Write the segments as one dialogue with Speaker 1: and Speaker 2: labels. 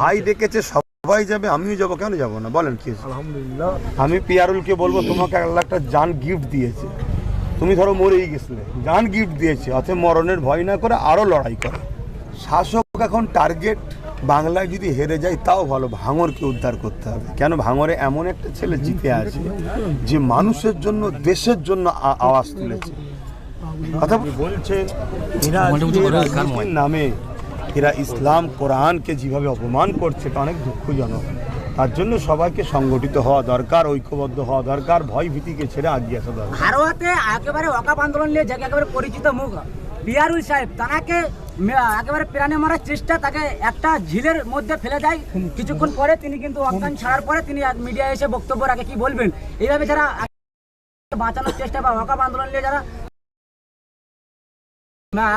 Speaker 1: ভাই ডেকেছে সবাই যাবে আমিও যাব কেন যাব না? বলেন কি
Speaker 2: আলহামদুলিল্লাহ।
Speaker 1: আমি পিয়ারুলকে বলব তোমাকে আল্লাহ একটা জান গিফট দিয়েছে। তুমি ধরো মরেই গেছিলে জান গিফট দিয়েছে অতএব মরণের ভয় না করে আরও লড়াই করো। শাসক এখন টার্গেট বাংলায় যদি হেরে যায় তাও ভালো ভাঙরকে উদ্ধার করতে হবে। কেন? ভাঙরে এমন একটা ছেলে জিতে আছে যে মানুষের জন্য দেশের জন্য আওয়াজ তুলেছে। কথা বলছে নামে। এরা ইসলাম, কোরআনকে যেভাবে অপমান করছে, এটা অনেক দুঃখজনক। তার জন্য সবাইকে সংগঠিত হওয়া দরকার, ঐক্যবদ্ধ হওয়া দরকার ভয় ভীতিকে ছেড়ে আগিয়ে আসা দরকার।
Speaker 3: হারোয়াতে একেবারে অকাপ আন্দোলন নিয়ে যাকে একেবারে পরিচিত মুখ বিয়ারুল সাহেব তাকে একেবারে প্রাণে মারার চেষ্টা তাকে একটা ঝিলের মধ্যে ফেলে দেয়। কিছুক্ষণ পরে তিনি কিন্তু অজ্ঞান ছাড়ার পরে তিনি মিডিয়া এসে বক্তব্য রাখে, কি বলবেন? এইভাবে যারা বাঁচানোর চেষ্টা বা অকাপ আন্দোলন নিয়ে যারা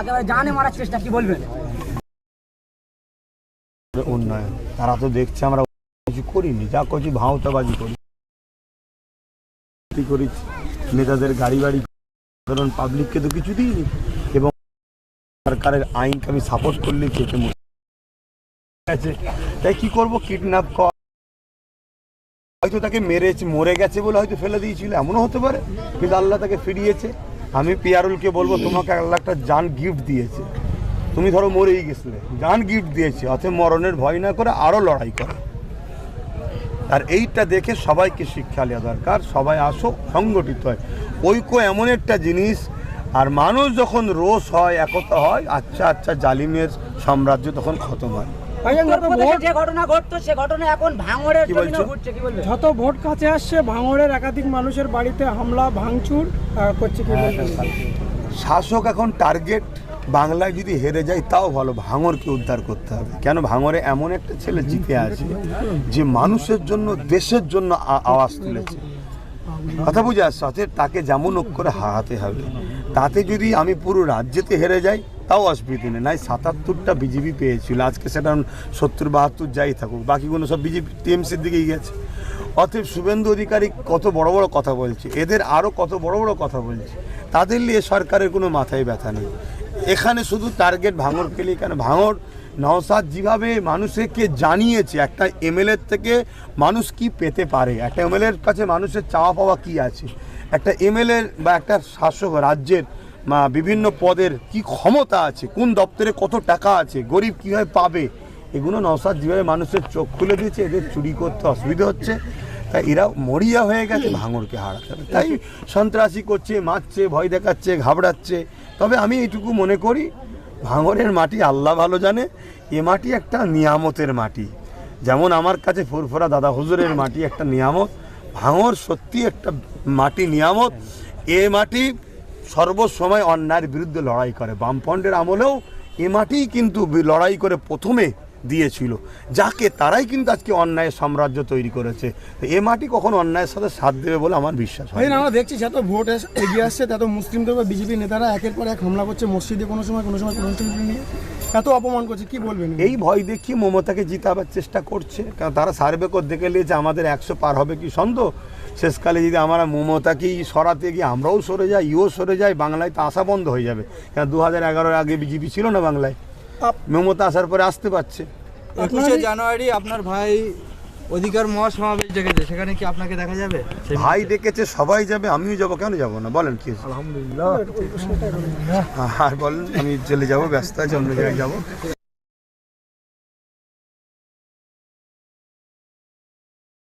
Speaker 3: একেবারে জানে মারার চেষ্টা, কি বলবেন?
Speaker 1: উন্নয়ন। তারা তো দেখছে আমরা কিছু করিনি, যা করছি ভাঁওতাবাজি করি। করেছি। নেতাদের গাড়ি বাড়ি সাধারণ পাবলিককে তো কিছু দিইনি। এবং সরকারের আইনকে আমি সাপোর্ট করলে চেপে আছে তাই কি করব? কিডন্যাপ হয়তো তাকে মেরেছে, মরে গেছে বলে হয়তো ফেলে দিয়েছিল, এমনও হতে পারে। কিন্তু আল্লাহ তাকে ফিরিয়েছে। আমি পিয়ারুলকে বলব, তোমাকে আল্লাহ একটা জান গিফট দিয়েছে। তুমি ধরো মরেই গেছিলে। জান গিফট দিয়েছে অতএব মরণের ভয় না করে আরও লড়াই করে। আর এইটা দেখে সবাইকে শিক্ষা নেওয়া দরকার সবাই আসো সংগঠিত হয়। ঐক্য এমন একটা জিনিস আর মানুষ যখন রোষ হয় একতা হয় আচ্ছা আচ্ছা জালিমের সাম্রাজ্য তখন খতম হয়।
Speaker 3: যে ঘটনা ঘটতো সে ঘটনা এখন ভাঙড়ের? ঘটছে কি
Speaker 2: যত ভোট কাছে আসছে ভাঙড়ের একাধিক মানুষের বাড়িতে হামলা ভাঙচুর আহ, করছে কি
Speaker 1: শাসক এখন টার্গেট বাংলায় যদি হেরে যায় তাও ভালো। ভাঙরকে উদ্ধার করতে হবে। কেন? ভাঙরে এমন একটা ছেলে জিতে আছে যে মানুষের জন্য, দেশের জন্য আওয়াজ তুলেছে। কথা বুঝে আসছে? অতএব তাকে যেমন হোক করে হারাতে হবে। তাতে যদি আমি পুরো রাজ্যেতে হেরে যাই, তাও অসুবিধে নেই। নাই, সাতাত্তরটা বিজেপি পেয়েছিল। আজকে সেটা সত্তর, বাহাত্তর যাই থাকুক, বাকিগুলো সব বিজেপি, টিএমসির দিকেই গেছে। অতএব শুভেন্দু অধিকারী কত বড় বড় কথা বলছে। এদের আরও কত বড় বড় কথা বলছে। তাদের নিয়ে সরকারের কোনো মাথায় ব্যথা নেই। এখানে শুধু টার্গেট ভাঙর পেলে কেন? ভাঙর নওসাদ যেভাবে মানুষকে জানিয়েছে, একটা এমএলএর থেকে মানুষ কি পেতে পারে? একটা এমএলএর কাছে মানুষের চাওয়া পাওয়া কি আছে? একটা এমএলএর বা একটা শাসক রাজ্যের বিভিন্ন পদের কি ক্ষমতা আছে? কোন দপ্তরে কত টাকা আছে? গরিব কীভাবে পাবে? এগুলো নওসাদ যেভাবে মানুষের চোখ খুলে দিয়েছে, এদের চুরি করতে অসুবিধা হচ্ছে। তাই এরা মরিয়া হয়ে গেছে ভাঙরকে হারাতে হবে। তাই সন্ত্রাসী করছে মারছে ভয় দেখাচ্ছে ঘাবড়াচ্ছে। তবে আমি এইটুকু মনে করি ভাঙরের মাটি আল্লাহ ভালো জানে এ মাটি একটা নিয়ামতের মাটি। যেমন আমার কাছে ফুরফুরা দাদা হুজুরের মাটি একটা নিয়ামত ভাঙর সত্যি একটা মাটি নিয়ামত। এ মাটি সর্বসময় অন্যায়ের বিরুদ্ধে লড়াই করে। বামফ্রন্টের আমলেও এ মাটিই কিন্তু লড়াই করে প্রথমে দিয়েছিল। যাকে তারাই কিন্তু আজকে অন্যায়ের সাম্রাজ্য তৈরি করেছে। তো এ মাটি কখনো অন্যায়ের সাথে সাথ দেবে বলে আমার বিশ্বাস হয় না।
Speaker 2: আমরা দেখছি যত ভোট এস- এগিয়ে আসছে তত মুসলিমদের বা বিজেপি নেতারা একের পর এক হামলা করছে মসজিদে কোনো সময় কোনো সময় কোনো নিয়ে। এত অপমান করছে কি বলবেন?
Speaker 1: এই ভয় দেখিয়ে মমতাকে জিতাবার চেষ্টা করছে। কারণ তারা সার্ভে করে দেখে নিয়েছে আমাদের একশো পার হবে কি সন্দেহ শেষকালে যদি আমরা মমতাকেই সরাতে গিয়ে আমরাও সরে যাই ইও সরে যাই বাংলায় তো আসা বন্ধ হয়ে যাবে। কারণ দু হাজার এগারোর আগে বিজেপি ছিল না বাংলায়। মমতা আসার পরে আসতে পারছে।
Speaker 4: একুশে জানুয়ারি আপনার ভাই অধিকার মহাসমাবেশ ডেকেছে সেখানে কি আপনাকে দেখা যাবে?
Speaker 1: ভাই ডেকেছে সবাই যাবে আমিও যাব কেন যাব না? বলেন কি
Speaker 2: আলহামদুলিল্লাহ।
Speaker 1: আর বলেন আমি চলে যাব ব্যস্ত আছে অন্য জায়গায় যাব।